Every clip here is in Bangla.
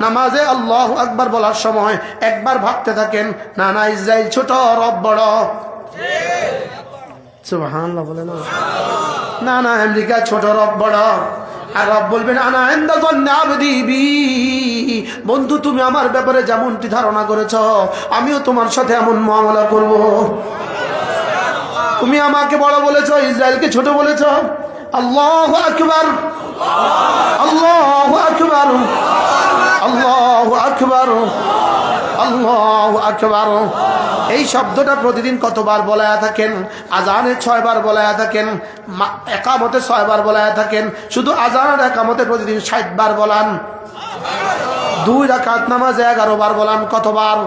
নামাজে আল্লাহ আকবার বলার সময় একবার ভাবতে থাকেন না না ইসরায়েল ছোট, রব বড়। বলে না? না না আমেরিকা ছোট, রব বড়। আর রব বলবেন, আনা এন্দা আবদি বি। বন্ধু, তুমি আমার ব্যাপারে যেমনটি ধারণা করেছ, আমিও তোমার সাথে এমন মামলা করব। তুমি আমাকে বড় বলেছ ইসরায়েলকে ছোট বলেছ? আল্লাহ আকবার। আল্লাহ আকবার। আল্লাহ আকবার আল্লাহ আকবার। এই শব্দটা প্রতিদিন কতবার বলায়া থাকেন? আজানে ছয়বার বলায়া থাকেন একামতে ছয়বার বলায়া থাকেন। শুধু আজানের একামতে প্রতিদিন ষাট বার বলান। দুই রাকাত নামাজে এগারো বার বলান কতবার?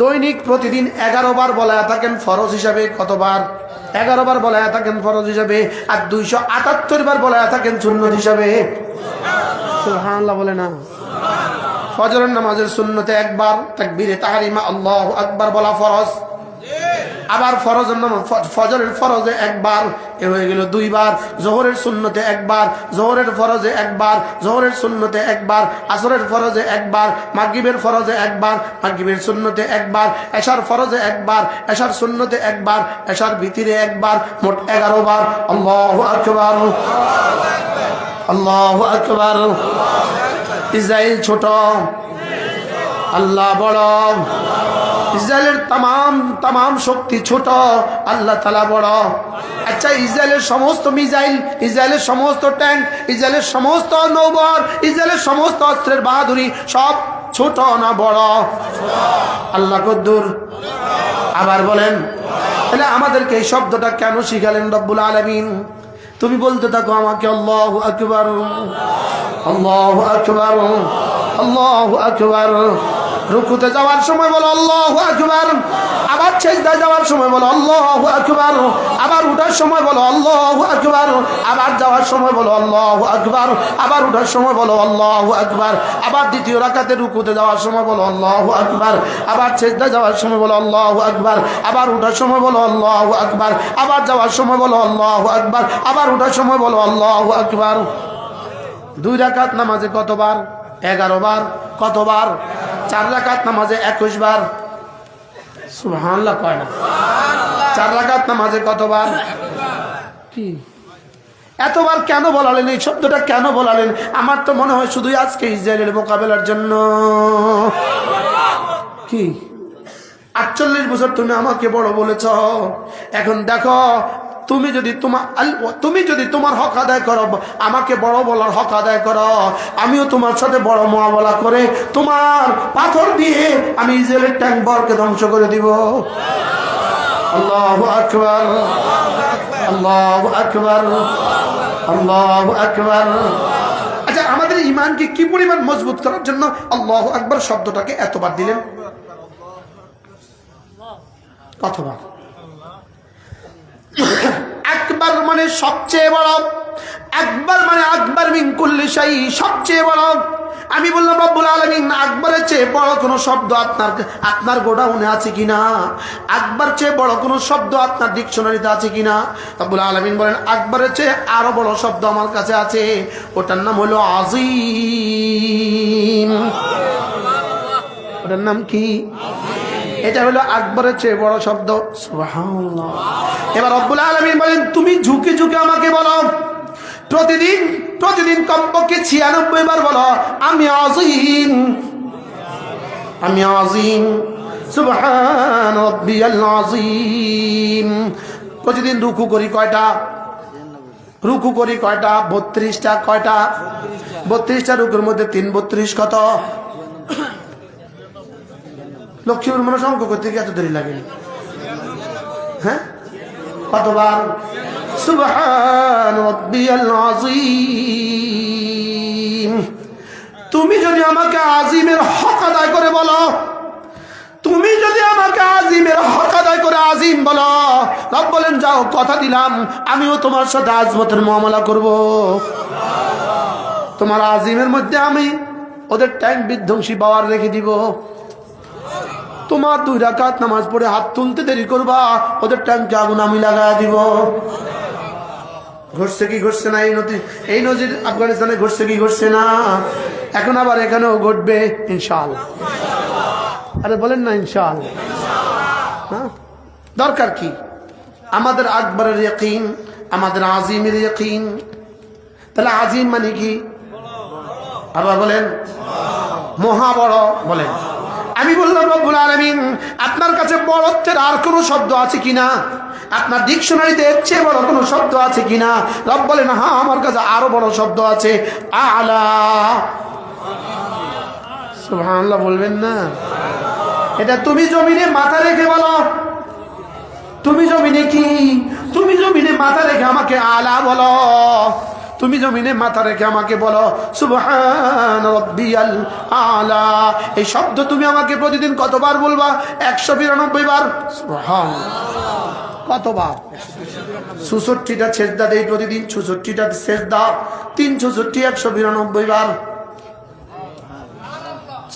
দৈনিক প্রতিদিন এগারো বার বলায়া থাকেন ফরজ হিসাবে কতবার? এগারো বার বলায়া থাকেন ফরজ হিসাবে আর দুইশো আটাত্তর বার বলায়া থাকেন সুন্নত হিসাবে। বলে না। ফজরের নামাজের সুন্নতে একবার, তাকবীরে তাহারিমা, আল্লাহ আকবার বলা ফরজ। আবার নামাজ ফজরের ফরজে একবার, এ হয়ে গেল দুইবার। জোহরের সুন্নতে একবার, জোহরের ফরজে একবার, জোহরের সুন্নতে একবার, আসরের ফরজে একবার, মাগরিবের ফরজে একবার, মাগরিবের সুন্নতে একবার, এশার ফরজে একবার, এশার সুন্নতে একবার, এশার ভিতরে একবার, মোট এগারো বার। আল্লাহ আকবার। আল্লাহ আকবার। ইসরায়েল ছোট, আল্লাহ বড়। ইসরায়েলের তাম তাম শক্তি ছোট, আল্লাহ তালা বড়। আচ্ছা ইসরায়েলের সমস্ত মিসাইল ইসরায়েলের সমস্ত ট্যাঙ্ক ইসরায়েলের সমস্ত নৌবর ইসরায়েলের সমস্ত অস্ত্রের বাহাদুরি সব ছোট না বড়? আল্লাহ কদ্দুর। আবার বলেন, তাহলে আমাদেরকে এই শব্দটা কেন শিখালেন রব্বুল আলমিন? তুমি বলতে থাকো আমাকে, আল্লাহ আকবর। আল্লাহ আকবর আল্লাহ আকবর রুকুতে যাওয়ার সময় বলো আল্লাহ আকবর আবার ছেজদায় যাওয়ার সময় বলো আল্লাহ আকবর আবার উঠার সময় বলো আল্লাহ আকবর আবার যাওয়ার সময় বলো আল্লাহ আকবর আবার উঠার সময় বলো আল্লাহ আকবর আবার দ্বিতীয় রাকাতে রুকুতে যাওয়ার সময় বলো আল্লাহ আকবর আবার ছেজদায় যাওয়ার সময় বলো আল্লাহ আকবর আবার উঠার সময় বলো আল্লাহ আকবর আবার যাওয়ার সময় বলো আল্লাহ আকবর আবার উঠার সময় বলো আল্লাহ আকবর দুই রাকাত নামাজে কতবার? এগারো বার। কতবার? চার রাকাত নামাজে একুশ বার। সুবহানাল্লাহ কয় না। চার রাকাত নামাজে কতবার? কি এতবার কেন বলালেন? এই শব্দটা কেন বলালেন? আমার তো মনে হয় শুধুই আজকে ইসরায়েলের মোকাবেলার জন্য। কি? আটচল্লিশ বছর তুমি আমাকে বড় বলেছ। এখন দেখো তুমি যদি তোমার তুমি যদি তোমার হক আদায় করো, আমাকে বড় বলার হক আদায় করো। আমিও তোমার সাথে বড় মোয়াবলা করে তোমার পাথর দিয়ে আমি ইসরায়েলের ট্যাঙ্ক বরকে ধ্বংস করে দিব। আল্লাহ আকবর। আল্লাহ আকবর। আল্লাহ আকবর। আচ্ছা আমাদের ইমানকে কি পরিমাণ মজবুত করার জন্য আল্লাহ আকবর শব্দটাকে এতবার দিলেন? কতবার? একবার মানে সবচেয়ে বড়, একবার মানে আকবর মিন কুল্লি শাই সবচেয়ে বড়। আমি বললাম, রব্বুল আলমিন, আকবরের চেয়ে বড় কোনো শব্দ আপনার আপনার গোডাউনে আছে কিনা? আকবর চেয়ে বড় কোনো শব্দ আপনার ডিকশনারিতে আছে কিনা? রব্বুল আলমিন বলেন, আকবরের চেয়ে আরও বড় শব্দ আমার কাছে আছে। ওটার নাম হলো আজিম। ওটার নাম কি? এটা হলো আকবরের চেয়ে বড় শব্দ। এবার রব্বুল আলমিন বলেন, তুমি ঝুঁকে ঝুঁকে আমাকে বলো। প্রতিদিন প্রতিদিন কমপক্ষে ছিয়ানব্বই বার বলো, আমি আজিম আমি আজিম সুবহান আজিম প্রতিদিন রুকু করি কয়টা? রুকু করি কয়টা? বত্রিশটা কয়টা? বত্রিশটা রুকুর মধ্যে তিন বত্রিশ কত? লক্ষ্মীর মানুষ অঙ্ক করতে গিয়ে এত দেরি লাগেনি। হ্যাঁ? কতবার? তুমি যদি আমাকে আজিমের হক আদায় করে বলো, তুমি যদি আমাকে আজিমের হক আদায় করে আজিম বলো, রব বলেন, যাও, কথা দিলাম, আমিও তোমার সাথে আজমতের মামলা করব। তোমার আজিমের মধ্যে আমি ওদের ট্যাঙ্ক বিধ্বংসী পাওয়ার রেখে দিব। তোমার দুই রাকাত নামাজ পড়ে হাত তুলতে দেরি করবা, ওদের ট্যাঙ্কে আগুন আমি লাগাই দিব। ঘটছে কি ঘটছে না, এই নদী এই নদীর আফগানিস্তানে ঘটছে কি ঘটছে না? এখন আবার এখানেও ঘটবে, ইনশাআল্লাহ। আরে বলেন না, ইনশাআল্লাহ। হ্যাঁ? দরকার কি? আমাদের আকবরের ইয়কিন, আমাদের আজিমের ইয়কিন। তাহলে আজিম মানে কি? আবার বলেন মহা বড় বলেন। আমি বললাম, রব্বুল আলমিন, আপনার কাছে বড়ত্বের আর কোনো শব্দ আছে কিনা আপনার ডিকশনারিতে এর বড় কোনো শব্দ আছে কিনা রব বলেন হ্যাঁ আমার কাছে আরও বড় শব্দ আছে। আলা। সুবহানাল্লাহ বলবেন না। এটা তুমি জমিনে মাথা রেখে বলো। তুমি জমিনে কি? তুমি জমিনে মাথা রেখে আমাকে আলা বলো। তুমি জমিনে মাথা রেখে আমাকে বলো, সুবহান আলা। এই শব্দ তুমি আমাকে প্রতিদিন কতবার বলবা? একশো বিরানব্বই বার। কতবার? চৌষট্টিটা ছেজদা দেই প্রতিদিন চৌষট্টিটা ছেজদা তিন চৌষট্টি একশো বিরানব্বই বার।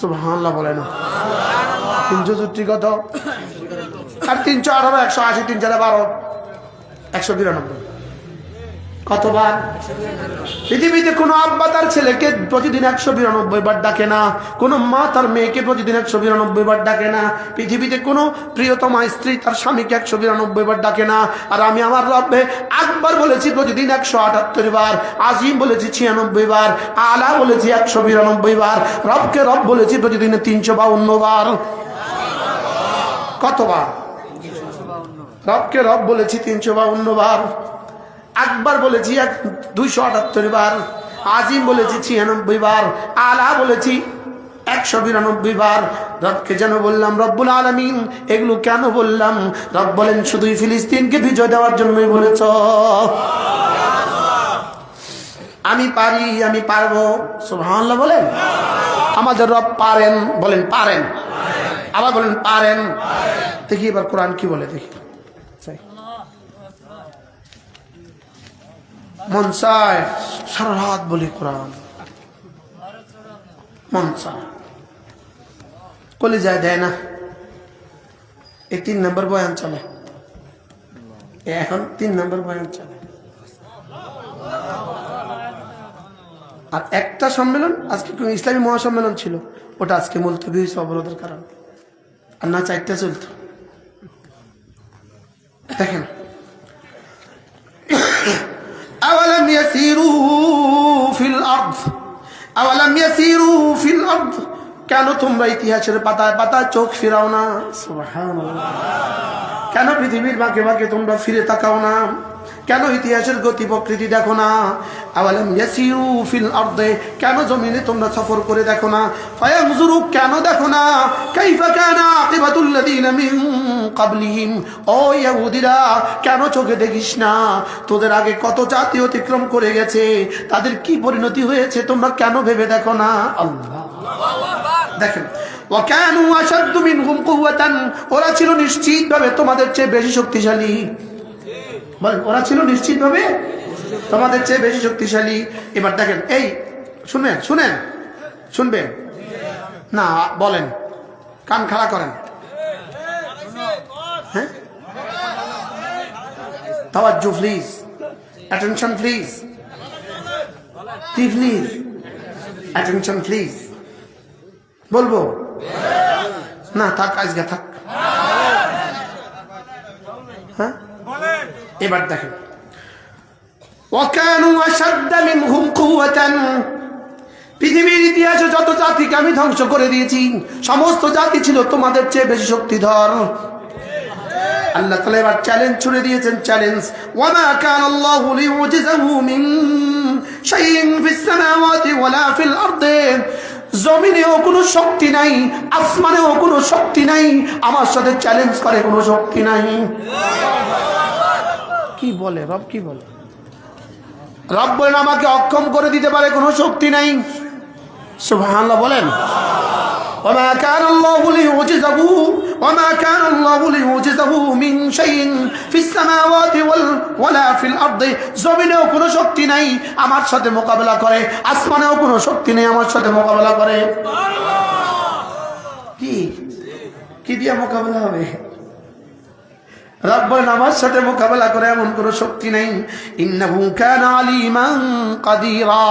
সুবহানাল্লাহ বলে না। তিন চৌষট্টি কত? আর তিনশো আঠারো, একশো আশি তিন চারে বারো, একশো বিরানব্বই। কতবার? পৃথিবীতে কোনো আব্বা তার ছেলেকে প্রতিদিন একশো বিরানব্বই বার ডাকে না, কোনো মা তার মেয়েকে প্রতিদিন একশো বিরানব্বই বার ডাকে না, পৃথিবীতে কোনো প্রিয়তমা স্ত্রী তার স্বামীকে একশো বিরানব্বই বার ডাকে না, আর আমি আমার রব্বে আকবার বলেছি প্রতিদিন একশো আটাত্তর বার, আজিম বলেছি ছিয়ানব্বই বার, আলা বলেছি একশো বিরানব্বই বার, রবকে রব বলেছি প্রতিদিন তিনশো বাউন্ন বার। কতবার? রবকে রব বলেছি তিনশো বাউন্ন বার। আকবার বলেছি দুইশো আটাত্তর বার, আজিম বলেছি ছিয়ানব্বই বার, আলা বলেছি একশো বিরানব্বই বার। রবকে যেন বললাম, রব্বুল আলমিন, এগুলো কেন বললাম? রব বলেন শুধুই ফিলিস্তিনকে বিজয় দেওয়ার জন্যই বলেছ। আমি পারি, আমি পারব। সুবহানাল্লাহ বলেন। আমাদের রব পারেন, বলেন পারেন। আবার বলেন পারেন। দেখি এবার কোরআন কি বলে দেখি। মন চায় সারা রাত বলি কোরআন। মন চায়। কলে যায় দেয় না। এই তিন নম্বর বয়ান চলে। এখন তিন নম্বর বয়ান চলে। আর একটা সম্মেলন, আজকে ইসলামী মহাসম্মেলন ছিল। ওটা আজকে মুলতবি হয়েছে অবরোধের কারণ। আর না চারটা চলত। দেখেন أولم يسيروا في الأرض أولم يسيروا في الأرض কেন তোমরা ইতিহাসের পাতায় পাতায় চোখ ফিরাও না সুবহানাল্লাহ। কেন পৃথিবীর বাঁকে বাঁকে তোমরা ফিরে তাকাও না কেন ইতিহাসের গতি প্রকৃতি দেখো না? কেন জমিনে তোমরা সফর করে দেখো না? কেন দেখো না? কানা চোখে দেখিস না? তোদের আগে কত জাতি অতিক্রম করে গেছে, তাদের কি পরিণতি হয়েছে তোমরা কেন ভেবে দেখো না? দেখেন ওরা ছিল নিশ্চিতভাবে তোমাদের চেয়ে বেশি শক্তিশালী। ওরা ছিল নিশ্চিতভাবে তোমাদের চেয়ে বেশি শক্তিশালী। এবার দেখেন, এই শুনবেন শুনেন, শুনবেন। না, বলেন, কান খাড়া করেন। হ্যাঁ? অ্যাটেনশন অ্যাটেনশন বলব? না, থাক, আজকে থাক। হ্যাঁ? এবার দেখেন। পৃথিবীর ইতিহাসে যত জাতিকে আমি ধ্বংস করে দিয়েছি, সমস্ত জাতি ছিল তোমাদের চেয়ে বেশি শক্তিধর। আল্লাহ তালা এবার চ্যালেঞ্জ ছুড়ে দিয়েছেন চ্যালেঞ্জ ওয়ামা কান আল্লাহ মিন শাইইন ফিস সামাওয়াতি ওয়ালা ফিল আরদে। জমিনেও কোনো শক্তি নাই, আসমানেও কোনো শক্তি নাই, আমার সাথে চ্যালেঞ্জ করে কোনো শক্তি নাই। কি বলে রব কি বলে রব বলেন আমাকে অক্ষম করে দিতে পারে কোনো শক্তি নাই সুবহানাল্লাহ বলেন وما كان الله ليعجزه وما كان الله ليعجزه من شيء في السماوات وال ولا في الارض জমিনেও কোনো শক্তি নাই আমার সাথে মোকাবেলা করে আসমানেও কোনো শক্তি নেই আমার সাথে মোকাবেলা করে কি কি দিয়ে মোকাবেলা হবে রব বলেন আমার সাথে মোকাবেলা করে এমন কোনো শক্তি নেই। কাদিরা।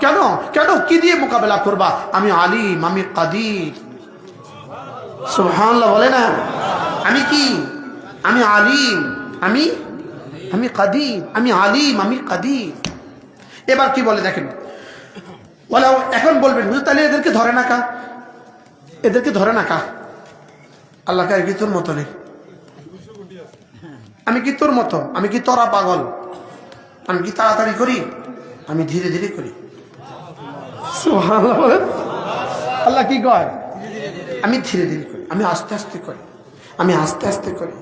কেন? কেন? কি দিয়ে মোকাবেলা করবা? আমি আলিম, আমি কাদির। সুবহানাল্লাহ, বলে না? আমি কি? আমি আলিম, আমি আমি কাদির, আমি আলিম, আমি কাদির। এবার কি বলে দেখেন? বলে এখন বলবেন, হুজুর, তাহলে এদেরকে ধরে না কা? এদেরকে ধরে না কা? আল্লাহ কার তোর মতো নেই। আমি কি তোর মতো? আমি কি তোরা পাগল? আমি কি তাড়াতাড়ি করি? আমি ধীরে ধীরে করি। আল্লাহ কি কয়? আমি ধীরে ধীরে করি। আমি আস্তে আস্তে করি। আমি আস্তে আস্তে করি।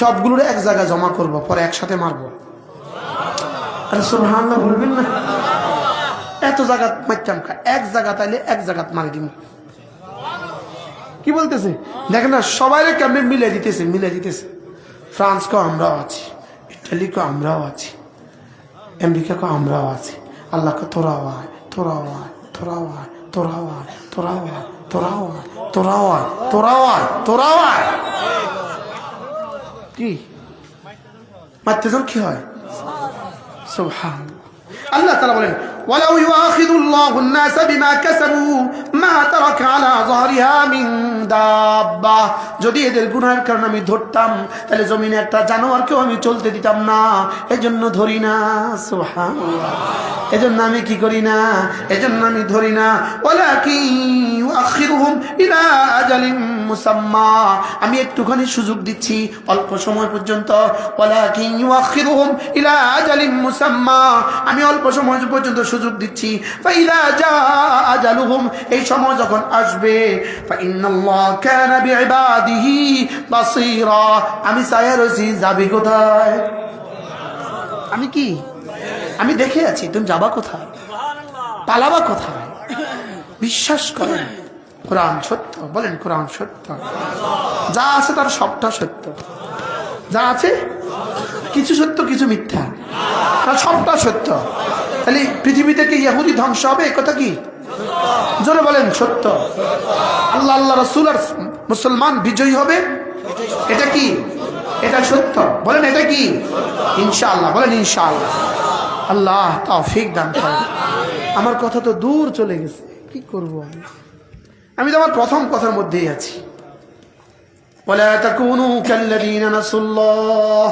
সবগুলোর এক জায়গায় জমা করব পরে একসাথে মারবো। আরে সুবহানাল্লাহ বলবেন না। এত জায়গাত মারতাম খা এক জায়গা তাইলে এক জায়গাত মারি দিব কি বলতেছে? দেখেন না সবাই কেমনে মিলে দিতেছে মিলে দিতেছে। ফ্রান্স কো আমরাও আছি ইটালি কো আমরাও আছি আমেরিকা কো আমরাও আছি। আল্লাহ কো তোরাও আয় তোরাও আয় তোরাও আয় তোরাও আয় তোরাও আয় তোরাও আয় তোরাও আয় তোরাও আয় তোরাও আয়। কি? মারতেছেন কি হয়? সুবহান আল্লাহ তাআলা বলেন ওয়ালাউ ইউআখিদুল্লাহু الناس বিমা কাসাবু মা তারাকা আলা যাহরিহা মিন দাব্বা যদি এদের গুনাহের কারণে আমি ধরতাম তাহলে জমিনে একটা জানোয়ারকেও আমি চলতে দিতাম না এজন্য ধরি না সুবহানাল্লাহ এজন্য আমি কি করি না এজন্য আমি ধরি না ওয়ালাকিন ইউআখিরুহুম ইলা আজালিন মুসাম্মা আমি একটুখানি সুযোগ দিচ্ছি অল্প সময় পর্যন্ত ওয়ালাকিন ইউআখিরুহুম ইলা আজালিন মুসাম্মা আমি অল্প সময় পর্যন্ত সুযোগ দিচ্ছি। এই সময় যখন আসবে আমি সায়া রয়েছি, যাবি কোথায়? আমি কি? আমি দেখে আছি, তুমি যাবা কোথায়? পালাবা কোথায়? বিশ্বাস করেন, কোরআন সত্য, বলেন কোরআন সত্য। যা আছে তার সবটা সত্য। যা আছে, কিছু সত্য, কিছু মিথ্যা। তার সবটা সত্য। তাহলে পৃথিবীতে কি ইহুদি ধ্বংস হবে এ কথা কি জোরে বলেন সত্য আল্লাহ আল্লাহ রসুল আর মুসলমান বিজয়ী হবে এটা কি এটা সত্য বলেন এটা কি ইনশাআল্লাহ বলেন ইনশাআল্লাহ আল্লাহ তৌফিক দান করেন আমার কথা তো দূর চলে গেছে কি করব আমি আমি তো আমার প্রথম কথার মধ্যেই আছি ولا تكونوا كالذين نسوا الله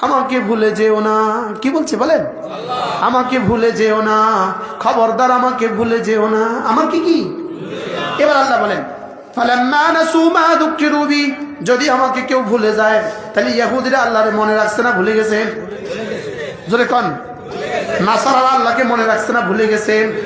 আমাকে ভুলে যেও না। কি বলছে বলেন? আমাকে ভুলে যেও না। খবরদার আমাকে ভুলে যেও না। আমাকে কি এবার আল্লাহ বলেন যদি আমাকে কেউ ভুলে যায়, তাহলে ইহুদিরা আল্লাহর মনে রাখছে না, ভুলে গেছে? জোরে কন। নাসারারা আল্লাহকে মনে রাখছে না, ভুলে গেছে?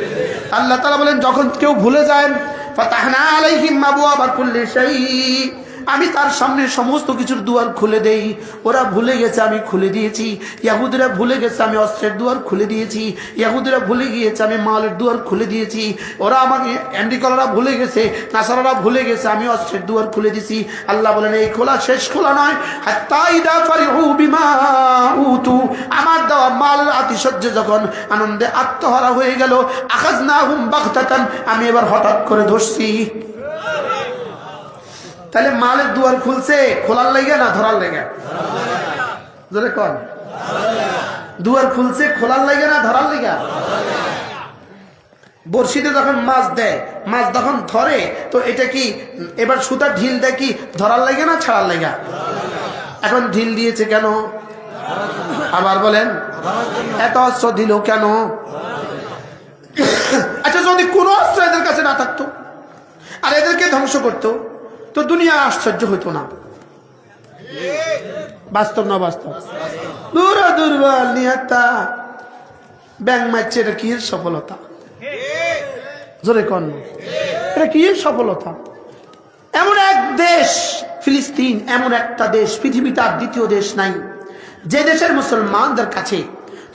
আল্লাহ তাআলা বলেন, যখন কেউ ভুলে যায়, ফাতাহনা আলাইহিম আবওয়াবা কুল্লি শাই আমি তার সামনে সমস্ত কিছুর দুয়ার খুলে দেই। ওরা ভুলে গেছে আমি খুলে দিয়েছি। ইয়াহুদিরা ভুলে গেছে আমি অস্ত্রের দুয়ার খুলে দিয়েছি। ইয়াহুদিরা ভুলে গিয়েছে আমি মালের দুয়ার খুলে দিয়েছি। ওরা আমাকে আমেরিকানরা ভুলে গেছে, নাসারারা ভুলে গেছে আমি অস্ত্রের দুয়ার খুলে দিয়েছি। আল্লাহ বলেন, এই খোলা শেষ খোলা নয়। আমার দেওয়া মালের আতিশয্য যখন আনন্দে আত্মহারা হয়ে গেল আকাশ না হুম বাগতাতান। আমি এবার হঠাৎ করে ধরছি। তাহলে মালের দুয়ার খুলছে, খোলার লেগে না ধরার লেগে? কন। দুয়ার খুলছে, খোলার লেগে না ধরার লেগে? বড়শিতে যখন মাছ দেয়, মাছ যখন ধরে, তো এটা কি এবার সুতার ঢিল দেয় কি ধরার লাগে না ছাড়ার লেগা? এখন ঢিল দিয়েছে কেন? আবার বলেন, এত অস্ত্র দিল কেন? আচ্ছা যদি কোনো অস্ত্র এদের কাছে না থাকতো, আর এদেরকে ধ্বংস করতো তো দুনিয়া আশ্চর্য হইতো না। বাস্তব না বাস্তব? দূর দুর্বল, নিহতা। ব্যাং মারছে, এটা কি সফলতা? জোরে কন এটা কি সফলতা? এমন এক দেশ, ফিলিস্তিন, এমন একটা দেশ, পৃথিবীতে আর দ্বিতীয় দেশ নাই। যে দেশের মুসলমানদের কাছে,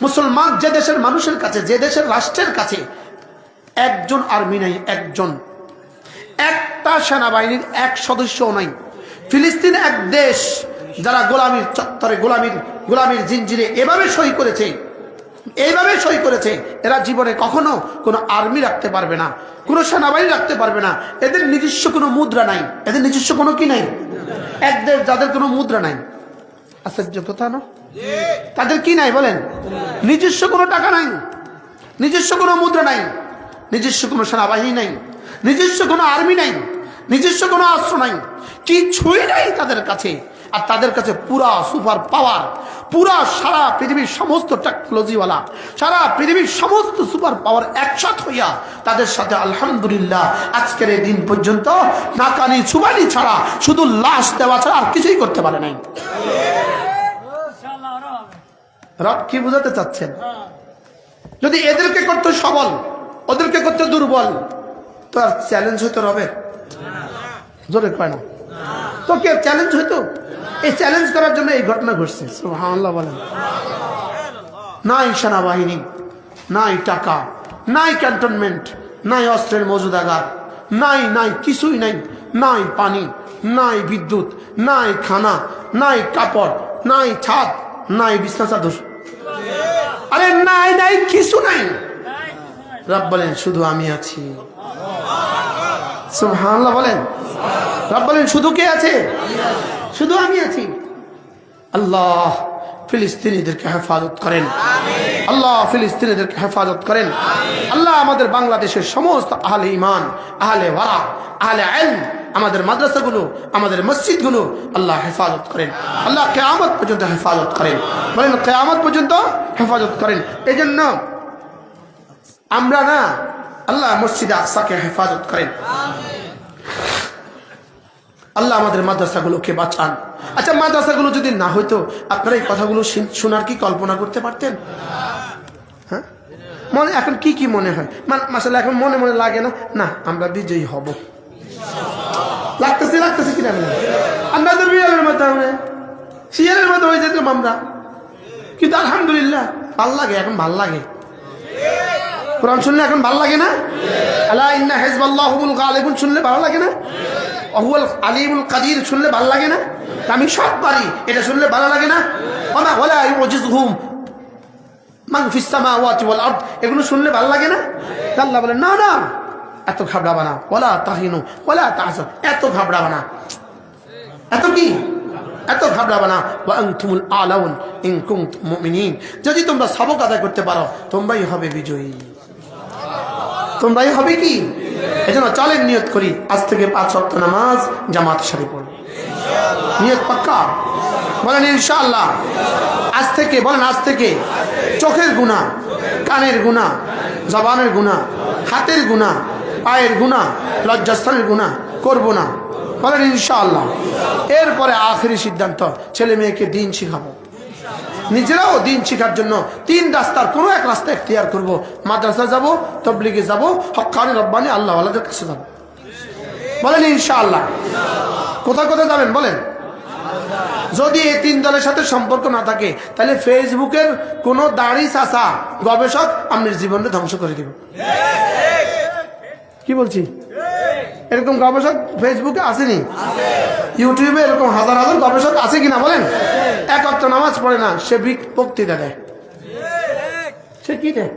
মুসলমান যে দেশের মানুষের কাছে, যে দেশের রাষ্ট্রের কাছে, একজন আর্মি নাই, একজন একটা সেনাবাহিনীর এক সদস্যও নাই। ফিলিস্তিন এক দেশ যারা গোলামীর চত্বরে গোলামীর গোলামীর জিঞ্জিরে এভাবে সই করেছে, এইভাবে সই করেছে, এরা জীবনে কখনো কোনো আর্মি রাখতে পারবে না, কোনো সেনাবাহিনী রাখতে পারবে না। এদের নিজস্ব কোনো মুদ্রা নাই। এদের নিজস্ব কোনো কি নাই? এক দেশ যাদের কোনো মুদ্রা নাই। আশ্চর্য কথা না? তাদের কি নাই বলেন? নিজস্ব কোনো টাকা নাই। নিজস্ব কোনো মুদ্রা নাই। নিজস্ব কোনো সেনাবাহিনী নাই। নিজস্ব কোনো আর্মি নাই। নিজস্ব কোনো অস্ত্র নাই কিছুই নাই তাদের কাছে। আর তাদের কাছে পুরা সুপার পাওয়ার পুরা সারা পৃথিবীর সমস্ত টেকনোলজিওয়ালা সারা পৃথিবীর সমস্ত সুপার পাওয়ার একসাথ হইয়া তাদের সাথে আলহামদুলিল্লাহ আজকের এই দিন পর্যন্ত নাকানি ছুবানি ছাড়া শুধু লাশ দেওয়া ছাড়া আর কিছুই করতে পারে নাই। রব কি বুঝাতে চাচ্ছেন? যদি এদেরকে করতে সবল ওদেরকে করতে দুর্বল তো আর চ্যালেঞ্জ হইতো রবে জোরে কয় না? তো কে চ্যালেঞ্জ হইতো এই চ্যালেঞ্জ করার জন্য এই ঘটনা ঘটছে। সুবহানাল্লাহ বলেন। নাই সেনাবাহিনী, নাই টাকা, নাই ক্যান্টনমেন্ট নাই অস্ত্রের মজুদাগার, নাই নাই কিছুই নাই। নাই পানি, নাই বিদ্যুৎ, নাই খানা, নাই কাপড়, নাই ছাদ, নাই বিছনা চাদর। আরে নাই নাই, কিছু নাই। রব বলেন, শুধু আমি আছি। বলেন। বলেন, শুধু কে আছে? শুধু আমি আছি। আল্লাহ ফিলিস্তিনিদেরকে হেফাজত করেন। আল্লাহ ফিলিস্তিনিদেরকে হেফাজত করেন। আল্লাহ আমাদের বাংলাদেশের সমস্ত আহলে ইমান আহলে ওয়ারা, আহলে আইন আমাদের মাদ্রাসাগুলো, আমাদের মসজিদগুলো আল্লাহ হেফাজত করেন। আল্লাহ কেয়ামত পর্যন্ত হেফাজত করেন। বলেন, কেয়ামত পর্যন্ত হেফাজত করেন। এই জন্য আমরা না আল্লাহ মসজিদে আকসাকে হেফাজত করেন। আল্লাহ আমাদের মাদ্রাসাগুলোকে বাঁচান। আচ্ছা মাদ্রাসাগুলো যদি না হইতো আপনারা এই কথাগুলো শোনার কি কল্পনা করতে পারতেন? হ্যাঁ? মনে এখন কি কি মনে হয়? মাসাল এখন মনে মনে লাগে না? না আমরা বিজয়ী হব। লাগতেছে লাগতেছে কিনা? আমরা তো বিড়ালের মতো আমরা শিয়ালের মতো হয়ে যেতাম আমরা। কিন্তু আলহামদুলিল্লাহ ভালো লাগে এখন ভালো লাগে। কোরআন শুনলে এখন ভালো লাগে না? আলা ইন্না হেজবাল্লাহুল গালিবুন শুনলে ভালো লাগে না? অহুয়াল আলিমুল কাদির শুনলে ভালো লাগে না? আমি সব পারি, এটা শুনলে ভালো লাগে না? ওনা সামাওয়াতি ওয়াল আরদ, এগুলো শুনলে ভালো লাগে না? আল্লাহ বলে না না, এত ঘাবড়াবা না ওলা তাহিনু ওলা তাহসান এত ঘাবড়াবা না। এত কি? এত ঘাবড়াবা না। ওয়া আনতুমুল আলাউন ইন কুনতুম মুমিনিন। যদি তোমরা সবক আদায় করতে পারো, তোমরাই হবে বিজয়ী। তোমরাই হবে কি? এজন্য চলেন নিয়ত করি, আজ থেকে পাঁচ সপ্ত নামাজ জামাত সারি পড়ব। নিয়ত পাক্কা? বলেন ইনশাআল্লাহ। আজ থেকে, বলেন আজ থেকে, চোখের গুণা কানের গুণা জবানের গুণা হাতের গুণা পায়ের গুণা লজ্জাস্থানের গুণা করব না। বলেন ইনশাআল্লাহ। এরপরে আখেরি সিদ্ধান্ত, ছেলে মেয়েকে দিন শিখাবো। নিজেরাও দিন শেখার জন্য তিন রাস্তার কোনো এক রাস্তা এখতিয়ার করব। মাদ্রাসা যাব, তবলিগে যাব, হকানি রব্বানি আল্লাহ আল্লাহদের কাছে যাব। বলেন, ইনশাআল্লাহ। কোথায় কোথায় যাবেন, বলেন? যদি এই তিন দলের সাথে সম্পর্ক না থাকে, তাহলে ফেসবুকের কোন দাড়ি চাষা গবেষক আপনার জীবনটা ধ্বংস করে দিব। কি বলছি? এরকম গবেষক ফেসবুকে আসেনি? ইউটিউবে এরকম হাজার হাজার গবেষক আছে কিনা, বলেন? এক অর্থ নামাজ পড়ে না, সে বিক- বক্তৃতা দেয়। সে কি দেয়?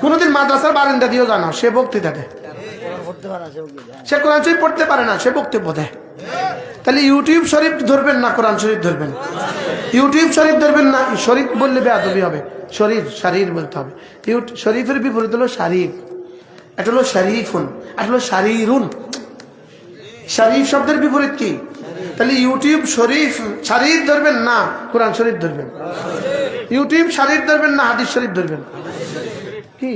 কোনোদিন মাদ্রাসার বারান্দা দিয়েও জানো সে বক্তৃতা দেয়। সে কোরআন শরীফ পড়তে পারে না, সে বক্তব্য দেয়। তাহলে ইউটিউব শরীফ ধরবেন না, কোরআন শরীফ ধরবেন ইউটিউব শরীফ ধরবেন না শরীফ বললে বেআবি হবে। শরীর, শারীর বলতে হবে। শরীফের বিপরীত হলো শারীর। এটা হলো শারিফুন, এটা হলো শারীরুন। শারীফ শব্দের বিপরীত কি? তাহলে ইউটিউব শরীফ শারীর ধরবেন না, কোরআন শরীফ ধরবেন। ইউটিউব শারীর ধরবেন না, হাদিস শরীফ ধরবেন। কি?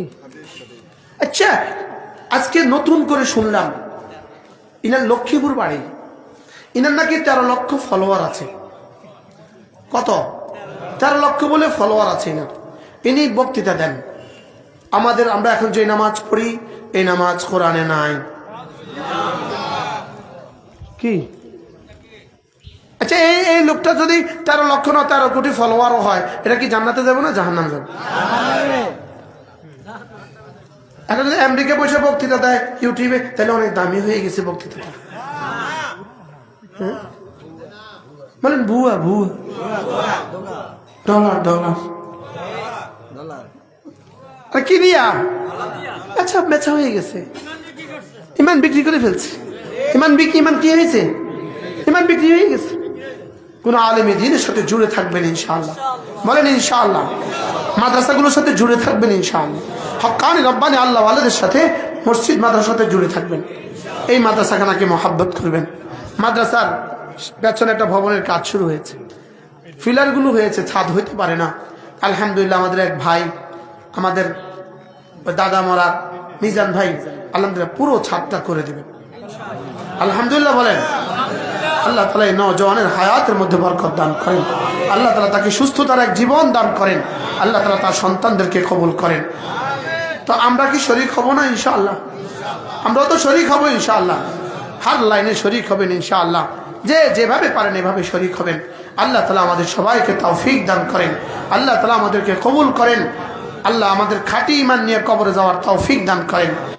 আচ্ছা আজকে নতুন করে শুনলাম, ইনার লক্ষ্মীপুর বাড়ি। ইনার নাকি তেরো লক্ষ ফলোয়ার আছে। কত? তেরো লক্ষ বলে ফলোয়ার আছে ইনার। ইনি বক্তৃতা দেন। আমাদের, আমরা এখন যে নামাজ পড়ি, এই নামাজ কোরআনে নাই। কি? আচ্ছা এই এই লোকটা যদি তেরো লক্ষ না তেরো কোটি ফলোয়ারও হয়, এটা কি জান্নাতে যাবে না জাহান্নামে যাবে? এখন যদি আমেরিকা বসে বক্তৃতা দেয়, ইউটিউবে, তাহলে অনেক দামি হয়ে গেছে বক্তৃতাটা। হ্যাঁ? বলেন ভুয়া ভুয়া। Dollar dollar. আর কি দিয়া? আচ্ছা বেচা হয়ে গেছে। ইমান বিক্রি করে ফেলছে। ইমান বিক্রি, ইমান কি হয়েছে? ইমান বিক্রি হয়ে গেছে। কোনো আলেমী দিনের সাথে জুড়ে থাকবেন ইনশাআল্লাহ। বলেন ইনশাআল্লাহ। মাদ্রাসাগুলোর সাথে জুড়ে থাকবেন ইনশাআল্লাহ। হকানি রব্বানি আল্লাহ আল্লাহদের সাথে মসজিদ মাদ্রাসার সাথে জুড়ে থাকবেন। এই মাদ্রাসাখানাকে মহাব্বত করবেন। মাদ্রাসার পেছনে একটা ভবনের কাজ শুরু হয়েছে। ফিলারগুলো হয়েছে ছাদ হইতে পারে না। আলহামদুলিল্লাহ আমাদের এক ভাই আমাদের দাদা মরা মিজান ভাই আলহামদুলিল্লাহ পুরো ছাদটা করে দেবেন। আলহামদুলিল্লাহ বলেন। আল্লাহ তালা এই নজওয়ানের হায়াতের মধ্যে বরকত দান করেন। আল্লাহ তালা তাকে সুস্থতার এক জীবন দান করেন। আল্লাহ তালা তার সন্তানদেরকে কবুল করেন। তো আমরা কি শরিক হব না, ইনশাআল্লাহ? আমরাও তো শরিক হব, ইনশাআল্লাহ। হার লাইনে শরিক হবেন, ইনশাআল্লাহ। যে যেভাবে পারেন এভাবে শরিক হবেন। আল্লাহ তালা আমাদের সবাইকে তৌফিক দান করেন। আল্লাহ তালা আমাদেরকে কবুল করেন। আল্লাহ আমাদের খাঁটি ইমান নিয়ে কবরে যাওয়ার তৌফিক দান করেন।